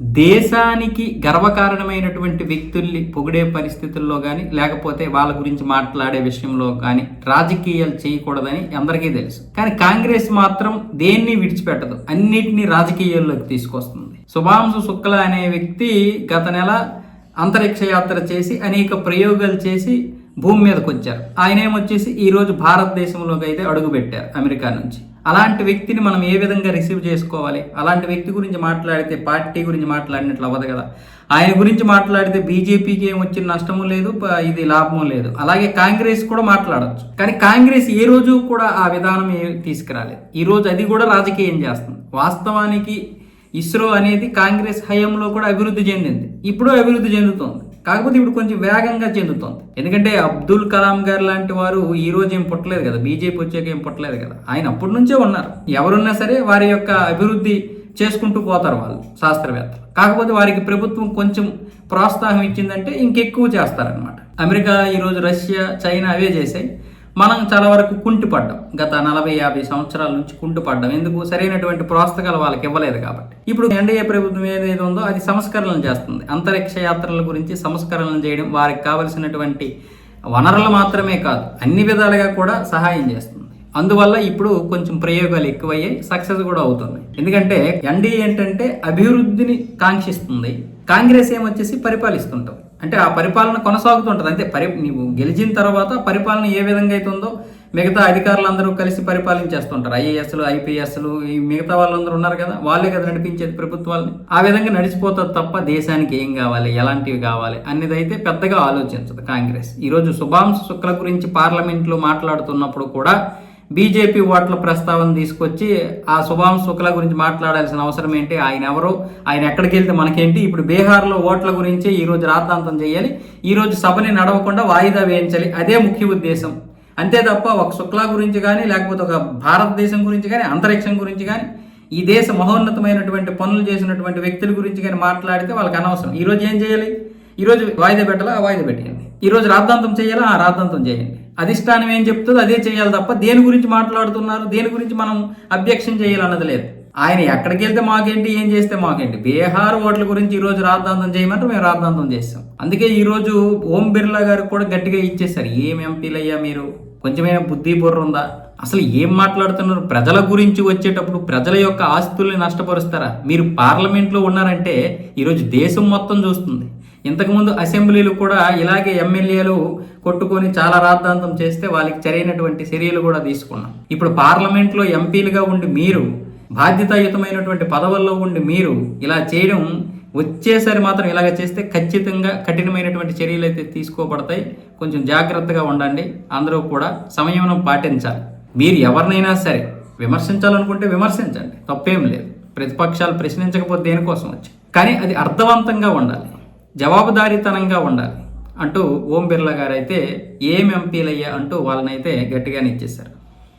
దేశానికి గర్వకారణమైనటువంటి వ్యక్తుల్ని పొగిడే పరిస్థితుల్లో కానీ లేకపోతే వాళ్ళ గురించి మాట్లాడే విషయంలో కానీ రాజకీయాలు చేయకూడదని అందరికీ తెలుసు. కానీ కాంగ్రెస్ మాత్రం దేన్ని విడిచిపెట్టదు? అన్నిటినీ రాజకీయాల్లోకి తీసుకొస్తుంది. శుభాంశు శుక్ల అనే వ్యక్తి గత నెల అంతరిక్ష యాత్ర చేసి అనేక ప్రయోగాలు చేసి భూమి మీదకి వచ్చారు ఆయన ఏమొచ్చేసి ఈరోజు భారతదేశంలోకి అయితే అడుగు పెట్టారు అమెరికా నుంచి. అలాంటి వ్యక్తిని మనం ఏ విధంగా రిసీవ్ చేసుకోవాలి? అలాంటి వ్యక్తి గురించి మాట్లాడితే పార్టీ గురించి మాట్లాడినట్లు అవ్వదు కదా. ఆయన గురించి మాట్లాడితే బీజేపీకి ఏం వచ్చిన నష్టము లేదు ఇది లాభము లేదు. అలాగే కాంగ్రెస్ కూడా మాట్లాడొచ్చు. కానీ కాంగ్రెస్ ఏ రోజు కూడా ఆ విధానం తీసుకురాలేదు. ఈ రోజు అది కూడా రాజకీయం చేస్తుంది. వాస్తవానికి ఇస్రో అనేది కాంగ్రెస్ హయాంలో కూడా అభివృద్ధి చెందింది. ఇప్పుడు అభివృద్ధి చెందుతోంది. కాకపోతే ఇప్పుడు కొంచెం వేగంగా చెందుతోంది. ఎందుకంటే అబ్దుల్ కలాం గారు లాంటి వారు ఈ రోజు ఏం పుట్టలేదు కదా బీజేపీ వచ్చాక ఏం పుట్టలేదు కదా. ఆయన అప్పటి నుంచే ఉన్నారు. ఎవరున్నా సరే వారి యొక్క అభివృద్ధి చేసుకుంటూ పోతారు వాళ్ళు శాస్త్రవేత్తలు. కాకపోతే వారికి ప్రభుత్వం కొంచెం ప్రోత్సాహం ఇచ్చిందంటే ఇంకెక్కువ చేస్తారనమాట అమెరికా ఈరోజు రష్యా చైనా అవే చేశాయి. మనం చాలా వరకు కుంటిపడ్డాం. గత నలభై యాభై సంవత్సరాల నుంచి కుంటిపడ్డాం. ఎందుకు? సరైనటువంటి ప్రోస్తకాలు వాళ్ళకి ఇవ్వలేదు కాబట్టి. ఇప్పుడు ఎన్డీఏ ప్రభుత్వం ఏదైతే ఉందో అది సంస్కరణలు చేస్తుంది. అంతరిక్ష యాత్రల గురించి సంస్కరణలు చేయడం వారికి కావలసినటువంటి వనరులు మాత్రమే కాదు అన్ని విధాలుగా కూడా సహాయం చేస్తుంది. అందువల్ల ఇప్పుడు కొంచెం ప్రయోగాలు ఎక్కువయ్యాయి సక్సెస్ కూడా అవుతుంది. ఎందుకంటే ఎన్డీఏ ఏంటంటే అభివృద్ధిని కాంక్షిస్తుంది. కాంగ్రెస్ ఏమొచ్చేసి పరిపాలిస్తుంటాం. అంటే ఆ పరిపాలన కొనసాగుతుంటుంది. అంతే పరి నీవు గెలిచిన తర్వాత పరిపాలన ఏ విధంగా అయితే ఉందో మిగతా అధికారులందరూ కలిసి పరిపాలించేస్తుంటారు. ఐఏఎస్లు ఐపీఎస్లు ఈ మిగతా వాళ్ళందరూ ఉన్నారు కదా వాళ్ళే కదా నడిపించేది ప్రభుత్వాలని. ఆ విధంగా నడిచిపోతుంది తప్ప దేశానికి ఏం కావాలి ఎలాంటివి కావాలి అనేది అయితే పెద్దగా ఆలోచించదు కాంగ్రెస్. ఈరోజు శుభాంశు శుక్ల గురించి పార్లమెంట్లో మాట్లాడుతున్నప్పుడు కూడా బీజేపీ ఓట్ల ప్రస్తావన తీసుకొచ్చి ఆ శుభాం శుక్ల గురించి మాట్లాడాల్సిన అవసరం ఏంటి? ఆయన ఎవరు? ఆయన ఎక్కడికి వెళ్తే మనకేంటి? ఇప్పుడు బీహార్లో ఓట్ల గురించి ఈరోజు రాద్ధాంతం చేయాలి. ఈరోజు సభని నడవకుండా వాయిదా వేయించాలి. అదే ముఖ్య ఉద్దేశం. అంతే తప్ప ఒక శుక్లా గురించి కానీ లేకపోతే ఒక భారతదేశం గురించి కానీ అంతరిక్షం గురించి కానీ ఈ దేశ మహోన్నతమైనటువంటి పనులు చేసినటువంటి వ్యక్తుల గురించి కానీ మాట్లాడితే వాళ్ళకి అనవసరం. ఈరోజు ఏం చేయాలి? ఈ రోజు వాయిదా పెట్టాలా? వాయిదా పెట్టేయండి ఈరోజు రాద్ధాంతం చేయాలా? ఆ రాద్ధాంతం చేయండి. అధిష్టానం ఏం చెప్తుందో అదే చేయాలి తప్ప దేని గురించి మాట్లాడుతున్నారు? దేని గురించి మనం అబ్జెక్షన్ చేయాలన్నది లేదు. ఆయన ఎక్కడికి వెళ్తే మాకేంటి ఏం చేస్తే మాకేంటి? బీహార్ ఓట్ల గురించి ఈరోజు రాద్ధాంతం చేయమంటే మేము రాద్ధాంతం చేస్తాం. అందుకే ఈరోజు ఓం బిర్లా గారికి కూడా గట్టిగా ఇచ్చేసారు ఏం ఎంపీలయ్యా మీరు? కొంచెమైనా బుద్ధి బుర్ర ఉందా? అసలు ఏం మాట్లాడుతున్నారు? ప్రజల గురించి వచ్చేటప్పుడు ప్రజల యొక్క ఆస్తుల్ని నష్టపరుస్తారా? మీరు పార్లమెంట్లో ఉన్నారంటే ఈరోజు దేశం మొత్తం చూస్తుంది. ఇంతకుముందు అసెంబ్లీలు కూడా ఇలాగే ఎమ్మెల్యేలు కొట్టుకొని చాలా రాద్ధాంతం చేస్తే వాళ్ళకి సరైనటువంటి చర్యలు కూడా తీసుకున్నాం. ఇప్పుడు పార్లమెంట్లో ఎంపీలుగా ఉండి మీరు బాధ్యతాయుతమైనటువంటి పదవుల్లో ఉండి మీరు ఇలా చేయడం వచ్చేసరి మాత్రం ఇలాగ చేస్తే ఖచ్చితంగా కఠినమైనటువంటి చర్యలు అయితే తీసుకోబడతాయి. కొంచెం జాగ్రత్తగా ఉండండి. అందరూ కూడా సంయమనం పాటించాలి. మీరు ఎవరినైనా సరే విమర్శించాలనుకుంటే విమర్శించండి. తప్పేం లేదు. ప్రతిపక్షాలు ప్రశ్నించకపోతే దేనికోసం వచ్చి? కానీ అది అర్థవంతంగా ఉండాలి. జవాబుదారీతనంగా ఉండాలి అంటూ ఓం బిర్లా గారైతే ఏం ఎంపీలయ్యా అంటూ వాళ్ళనైతే గట్టిగానే ఇచ్చేశారు.